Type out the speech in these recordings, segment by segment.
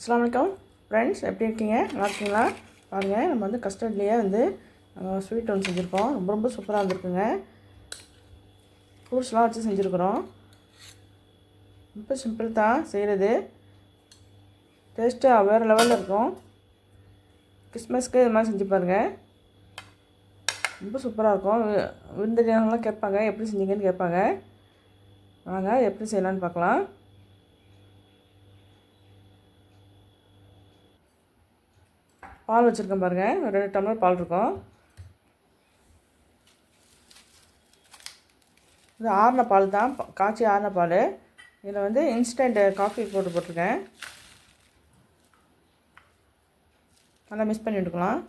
அஸ்லாம் வலைக்கம் ஃப்ரெண்ட்ஸ் எப்படி இருக்கீங்க? நல்லா இருக்கீங்களா? பாருங்கள் நம்ம வந்து கஸ்டர்ட்லேயே வந்து ஸ்வீட் ஒன்று செஞ்சுருக்கோம். ரொம்ப ரொம்ப சூப்பராக இருந்திருக்குங்க. ஃப்ரூட்ஸ்லாம் வச்சு செஞ்சுருக்குறோம். ரொம்ப சிம்பிள் தான் செய்கிறது டேஸ்ட்டு வேறு லெவலில் இருக்கும். கிறிஸ்மஸ்க்கு இது மாதிரி செஞ்சு பாருங்கள் ரொம்ப சூப்பராக இருக்கும். வி- விருந்தினர்கள்லாம் கேட்பாங்க எப்படி செஞ்சீங்கன்னு கேட்பாங்க. வாங்க எப்படி செய்யலான்னு பார்க்கலாம். பால் வச்சுருக்கேன் பாருங்கள் ரெண்டு டம்ளர் பால் இருக்கும். இது ஆறின பால் தான். காய்ச்சி ஆறின பால். இதில் வந்து இன்ஸ்டன்ட் காஃபி போட்டு போட்டிருக்கேன். நல்லா மிக்ஸ் பண்ணி விட்டுக்கலாம்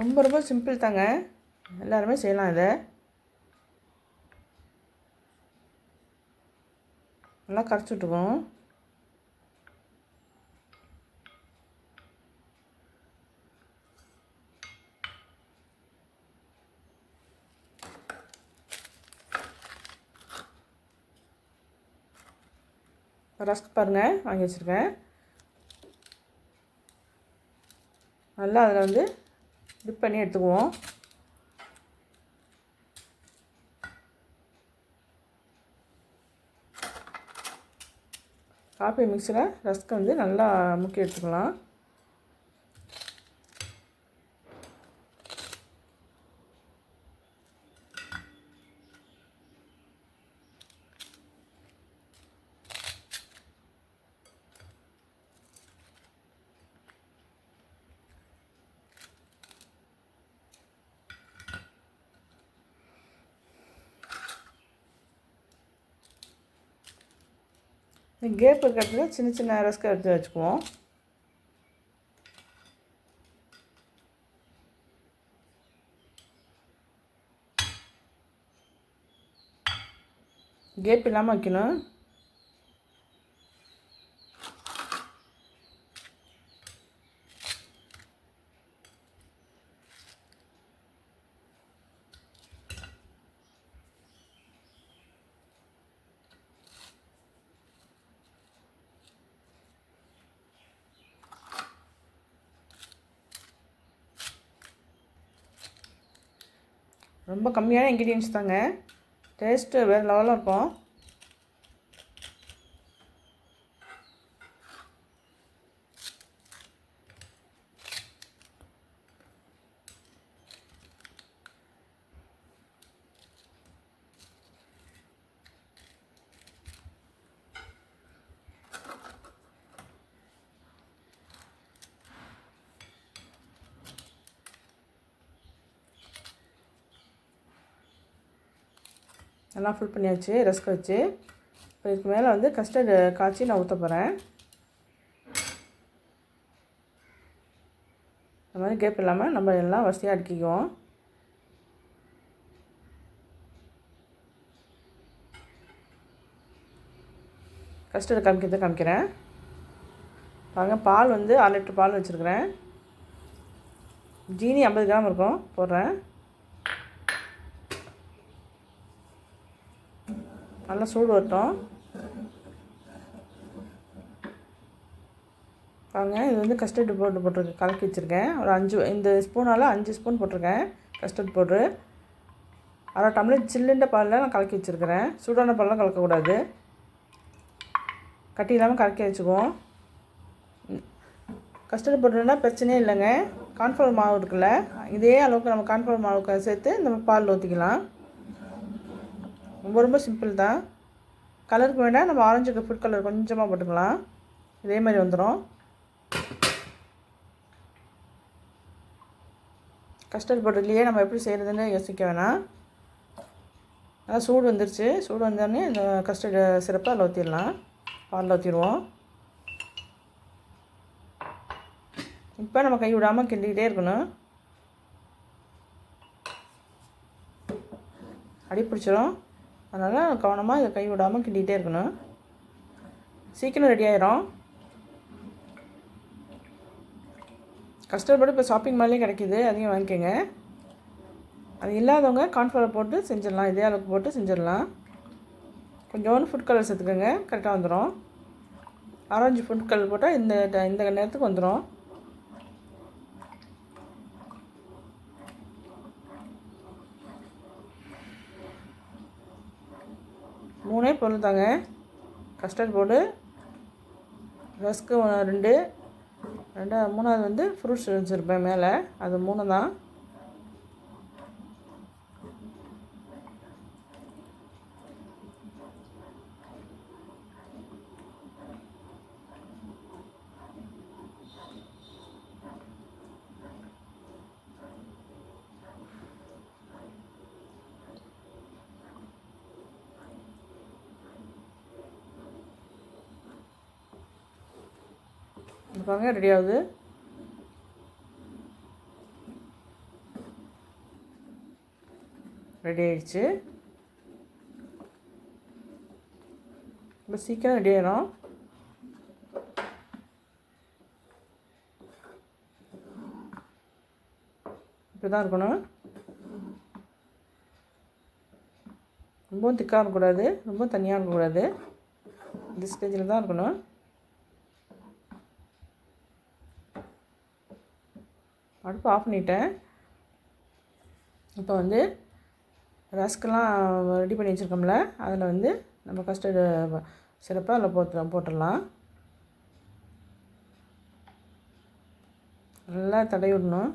ரொம்ப ரொம்ப சிம்பிள் தாங்க. எல்லாருமே செய்யலாம் இதை. நல்லா கரைச்சி விட்டுக்குவோம் ரஸ்க் பாருங்கள் வாங்கி வச்சுருக்கேன். நல்லா அதில் வந்து டிப் பண்ணி எடுத்துக்குவோம். காப்பி மிக்சரை ரஸ்க் வந்து நல்லா முக்கி எடுத்துக்கலாம். கேப் இருக்கிறதுல சின்ன சின்ன ரஸ்க் எடுத்து வச்சுக்குவோம். கேப் இல்லாமல் வைக்கணும். ரொம்ப கம்மியான இன்க்ரீடியன்ஸ் தாங்க. டேஸ்ட்டு வேறு லெவலாக இருக்கும். எல்லாம் ஃபுல் பண்ணியாச்சு ரஸ்க் வச்சு. இப்போ இதுக்கு மேலே வந்து கஸ்டர்டு காய்ச்சி நான் ஊற்ற போகிறேன் இந்த மாதிரி கேப் இல்லாமல் நம்ம எல்லாம் வசதியாக அடுக்கிக்குவோம். கஸ்டர்டு காமிக்கிறது காமிக்கிறேன். பாருங்க பால் வந்து அரை லிட்டர் பால் வச்சுருக்கிறேன். ஜீனி ஐம்பது கிராம் இருக்கும் போடுறேன். நல்லா சூடு வரட்டும். பாருங்க இது வந்து கஸ்டர்ட் பவுடர் போட்டிருக்கேன். கலக்கி வச்சுருக்கேன். ஒரு அஞ்சு இந்த ஸ்பூனால் அஞ்சு ஸ்பூன் போட்டிருக்கேன். கஸ்டர்ட் பவுட்ரு அரை டம்ளர் சில்லுண்ட பாலில் நான் கலக்கி வச்சுருக்கிறேன். சூடான பால்லாம் கலக்கக்கூடாது. கட்டி இல்லாமல் கலக்கி வச்சுக்குவோம். கஸ்டர்ட் பவுட்ருனா பிரச்சனையே இல்லைங்க. கான்ஃப்ளவர் மாவு இருக்குல்ல இதே அளவுக்கு நம்ம கான்ஃப்ளவர் மாவுக்கு சேர்த்து நம்ம பால் ஊற்றிக்கலாம் ரொம்ப ரொம்ப சிம்பிள் தான். கலருக்கு வேணால் நம்ம ஆரஞ்சுக்கு ஃபுட் கலர் கொஞ்சமாக போட்டுக்கலாம். இதே மாதிரி வந்துடும் கஸ்டர்ட் பவுடர்லேயே நம்ம எப்படி செய்கிறதுன்னு யோசிக்க வேணாம். நல்லா சூடு வந்துருச்சு. சூடு வந்தோடனே இந்த கஸ்டர்டு சிறப்பை அதில் ஊற்றிடலாம் பாலில் ஊற்றிடுவோம் இப்போ நம்ம கை விடாமல் கிண்டிக்கிட்டே இருக்கணும். அடி பிடிச்சிரும். அதனால் கவனமாக இதை கை விடாமல் கிண்டிகிட்டே இருக்கணும். சீக்கிரம் ரெடி ஆயிரும். கஷ்டப்பட்டு இப்போ ஷாப்பிங் மாலே கிடைக்கிது அதையும் வாங்கிக்கோங்க. அது இல்லாதவங்க கார்ன்ஃப்ளவர் போட்டு செஞ்சிடலாம். இதே அளவுக்கு போட்டு செஞ்சிடலாம். கொஞ்சோண்டு ஃபுட் கலர் சேர்த்துக்கோங்க கரெக்டாக வந்துடும் ஆரஞ்சு ஃபுட் கலர் போட்டால் இந்த இந்த நேரத்துக்கு வந்துடும் மூணே பொருள் தாங்க கஸ்டர்ட் போர்டு ரஸ்க்கு ரெண்டு. ரெண்டாவது மூணாவது வந்து ஃப்ரூட்ஸ் வச்சுருப்பேன் மேலே. அது மூணு தான் பாருங்க ரெடி ஆகுது. ரெடி ஆயிடுச்சு. ரொம்ப சீக்கிரம் ரெடி ஆயிடும் இப்படி தான் இருக்கணும். ரொம்பவும் திக்காக இருக்கக்கூடாது. ரொம்ப தனியாக இருக்கக்கூடாது. இந்த ஸ்டேஜில் தான் இருக்கணும். அடுப்பு ஆஃப் பண்ணிட்டேன். இப்போ வந்து ரஸ்க்கெலாம் ரெடி பண்ணி வச்சுருக்கோம்ல அதில் வந்து நம்ம கஸ்டர்டு சிறப்பாக அதில் போட்டு போட்டுடலாம். நல்லா தடவி விடணும்.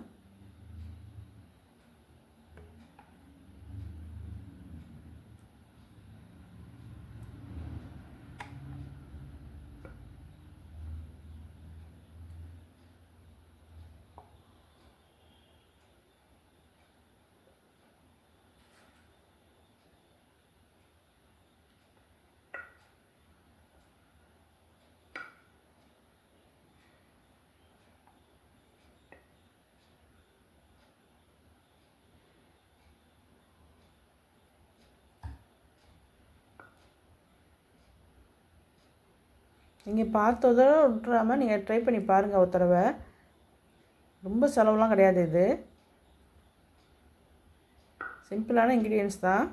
நீங்கள் பார்த்ததோ விட்டுறாமல் நீங்கள் ட்ரை பண்ணி பாருங்கள் ஒரு தடவை. ரொம்ப செலவுலாம் கிடையாது இது. சிம்பிளான இன்க்ரீடியன்ஸ் தான்.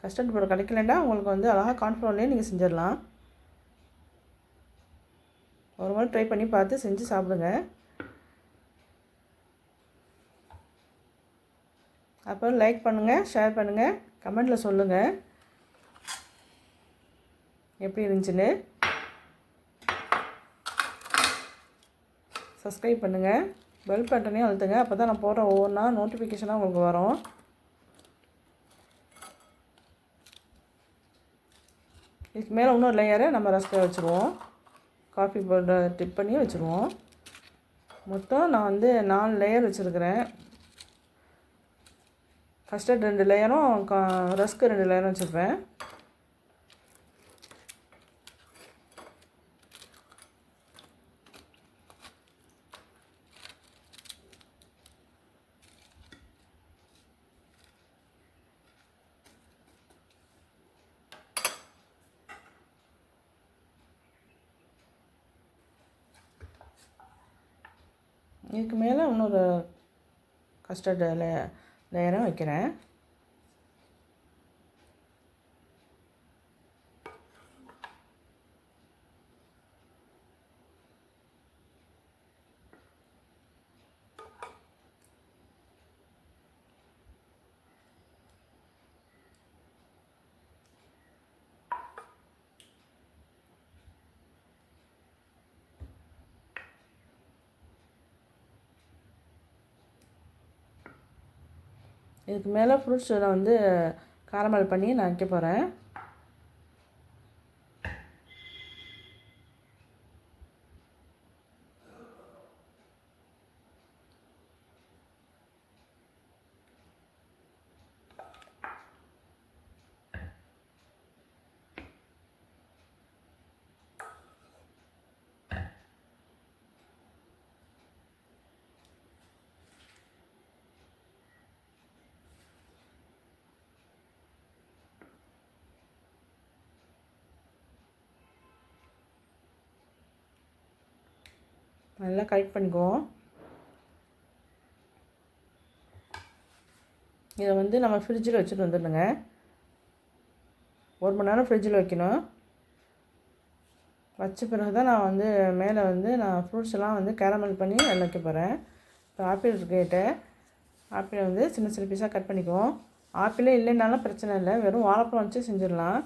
கஸ்டர்ட் பவுடர் கிடைக்கலன்னா உங்களுக்கு வந்து அழகாக கான்ஃபிளவர்லேயே நீங்கள் செஞ்சிடலாம். ஒரு முறை ட்ரை பண்ணி பார்த்து செஞ்சு சாப்பிடுங்க. அப்புறம் லைக் பண்ணுங்கள் ஷேர் பண்ணுங்கள் கமெண்டில் சொல்லுங்கள் எப்படி இருந்துச்சுன்னு. சப்ஸ்கிரைப் பண்ணுங்கள் பெல் பட்டனையும் அழுத்துங்க. அப்போ தான் நான் போடுற ஒவ்வொன்றா நோட்டிஃபிகேஷனாக உங்களுக்கு வரும். இதுக்கு மேலே இன்னொரு லேயரை நம்ம ரஸ்கை வச்சுருவோம். காஃபி பவுடர் டிப் பண்ணி வச்சுருவோம். மொத்தம் நான் வந்து நாலு லேயர் வச்சுருக்கிறேன். கஸ்டர்ட் ரெண்டு லேயரும் கா ரஸ்க்கு ரெண்டு லேயரும் வச்சுருப்பேன் இதுக்கு மேலே இன்னொரு கஸ்டர்டில் லேயரும் வைக்கிறேன். இதுக்கு மேலே ஃப்ரூட்ஸ் நான் வந்து காரமல் பண்ணி நான் வைக்க போகிறேன் நல்லா கரெக்ட் பண்ணிக்குவோம் இதை வந்து நம்ம ஃப்ரிட்ஜில் வச்சுட்டு வந்துடணுங்க. ஒரு மணி நேரம் ஃப்ரிட்ஜில் வைக்கணும். வச்ச பிறகு தான் நான் வந்து மேலே வந்து நான் ஃப்ரூட்ஸ் எல்லாம் வந்து கேரமல் பண்ணி அதில் வைக்க போகிறேன் இப்போ ஆப்பிள் இருக்கேட்டு ஆப்பிளை வந்து சின்ன சின்ன பீஸாக கட் பண்ணிக்குவோம் ஆப்பிளே இல்லைன்னாலும் பிரச்சனை இல்லை. வெறும் வாழைப்பழம் வச்சு செஞ்சிடலாம்.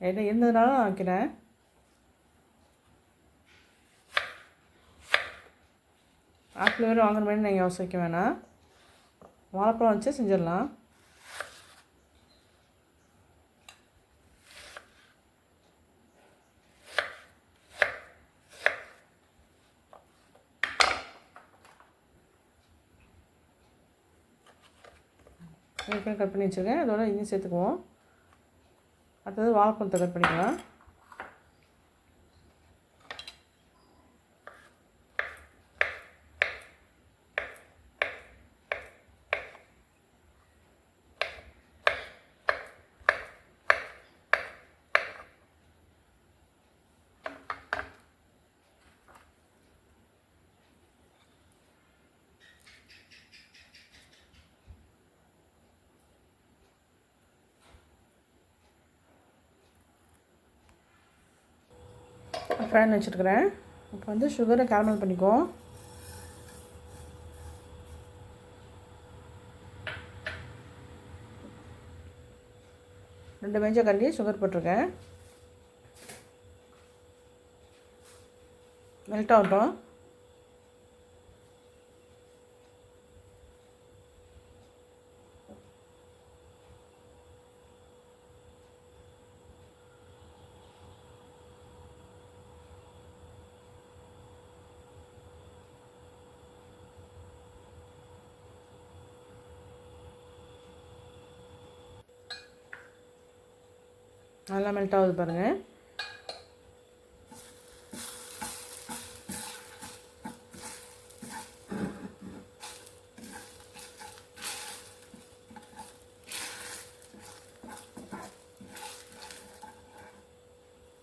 என்கிட்ட இருந்ததுனால நான் வைக்கிறேன். ஆப்பிள் வேறு வாங்குற மாதிரி நீங்கள் யோசிக்க வேணாம். வாழைப்பழம் வச்சு செஞ்சிடலாம். ஏற்கனவே கட் பண்ணி வச்சுருக்கேன். அதோட இஞ்சி சேர்த்துக்குவோம். அடுத்தது வாழைப்பழத்தை கட் பண்ணிக்கலாம். ஃபேன் வச்சுருக்கிறேன். இப்போ வந்து சுகரை கேரமல் பண்ணிக்குவோம். ரெண்டு மேஞ்ச கண்டி சுகர் போட்டிருக்கேன். மெல்ட் ஆகட்டும். நல்லா மெல்ட் ஆகுது பாருங்கள்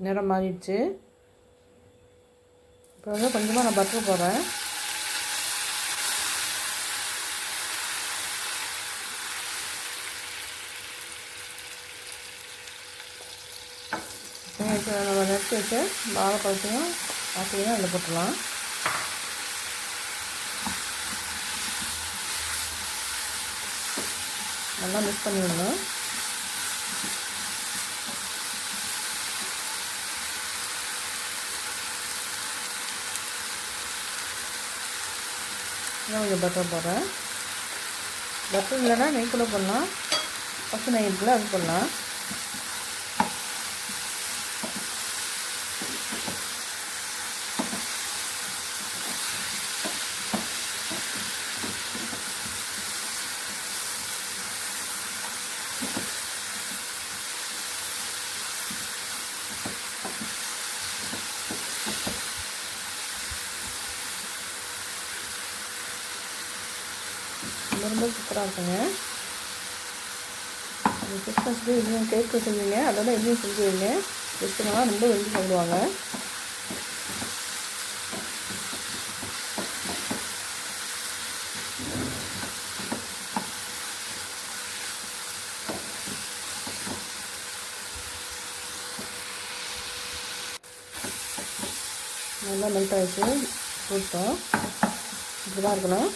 நிறம் மாறிடுச்சு. இப்போ வந்து கொஞ்சமாக நான் பட்டர் போடுறேன் இப்போ நம்ம நெடுத்து வச்ச வாழைப்பழத்தையும் ஆப்பிளையும் அதில் போட்டுடலாம். நல்லா மிக்ஸ் பண்ணி விடணும் இன்னும் கொஞ்சம் பட்டர் போடுறேன். பட்டர் இல்லைன்னா நெய் கூட பண்ணலாம் பசு நெய் இருக்குல்ல அது பண்ணலாம் ரொம்ப சூப்பராக இருக்குங்க. இந்த கிறிஸ்மஸ்க்கு இன்னும் கேக்கு செஞ்சீங்க அதோட இன்னும் செஞ்சு வைங்க கிறிஸ்துவெல்லாம் ரொம்ப விரும்பி சாப்பிடுவாங்க நல்லா மெல்ட் ஆகிடுச்சு ஃப்ரூட்டும் இப்படி தான் இருக்கணும்.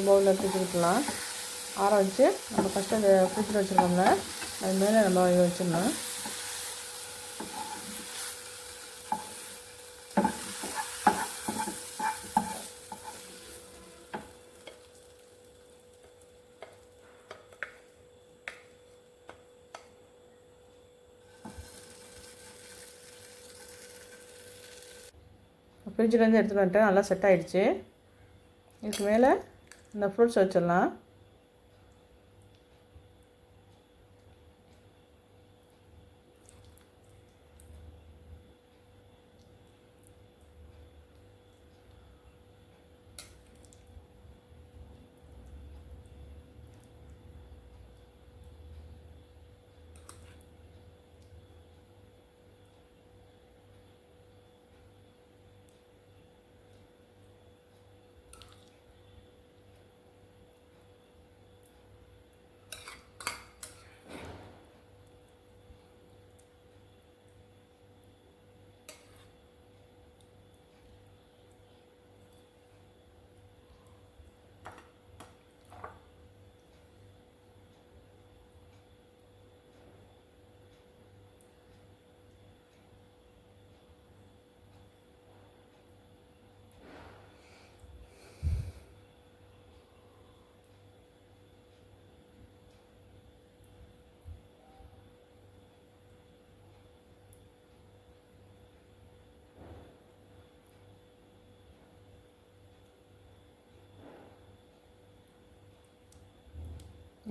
இந்த பவுலில் எடுத்து வச்சுக்கலாம் ஆற வச்சு நம்ம ஃபஸ்ட்டு அந்த ஃப்ரிட்ஜில் வச்சுருக்கோம்ல அது மேலே நம்ம இதை வச்சிடணும் ஃப்ரிட்ஜிலேருந்து எடுத்துகிட்டு வந்துட்டேன் நல்லா செட் ஆகிடுச்சு இதுக்கு மேலே இந்த ஃப்ரூட்ஸ் வச்சிடலாம்.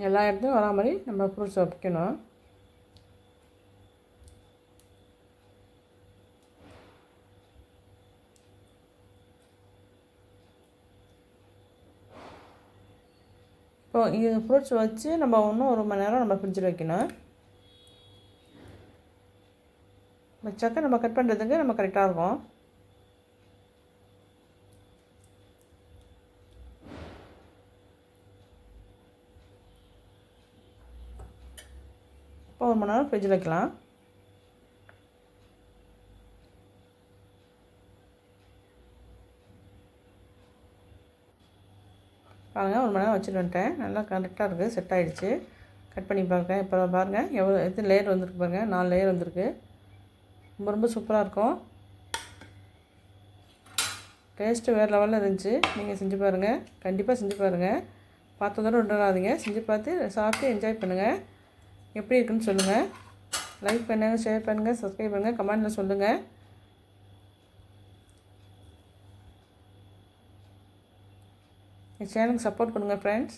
எல்லா இடத்துலையும் வரா மாதிரி நம்ம ஃப்ரூட்ஸ் வைக்கணும். இப்போ இது ஃப்ரூட்ஸ் வச்சு நம்ம இன்னும் ஒரு மணி நேரம் நம்ம ஃப்ரிட்ஜில் வைக்கணும். வச்சாக்க நம்ம கட் பண்ணுறதுக்கு நம்ம கரெக்டாக இருக்கும். இப்போ ஒரு மணி நேரம் ஃப்ரிட்ஜில் வைக்கலாம். பாருங்கள் ஒரு மணி நேரம் வச்சுட்டு வந்துட்டேன். நல்லா கரெக்டாக இருக்குது செட் ஆகிடுச்சு கட் பண்ணி பார்க்குறேன் இப்போ பாருங்கள் எவ்வளோ எத்தனை லேயர் வந்திருக்கு பாருங்கள் நாலு லேயர் வந்திருக்கு. ரொம்ப ரொம்ப சூப்பராக இருக்கும். டேஸ்ட்டு வேறு லெவலில் இருந்துச்சு. நீங்கள் செஞ்சு பாருங்கள் கண்டிப்பாக செஞ்சு பாருங்கள் பார்த்ததோடு விட்டுறாதீங்க செஞ்சு பார்த்து சாப்பிட்டு என்ஜாய் பண்ணுங்கள் எப்படி இருக்குன்னு சொல்லுங்கள் லைக் பண்ணுங்கள் ஷேர் பண்ணுங்கள் சப்ஸ்கிரைப் பண்ணுங்கள் கமெண்டில் சொல்லுங்கள் என் சேனலுக்கு சப்போர்ட் பண்ணுங்கள் ஃப்ரெண்ட்ஸ்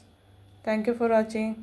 தேங்க்யூ ஃபார் வாட்சிங்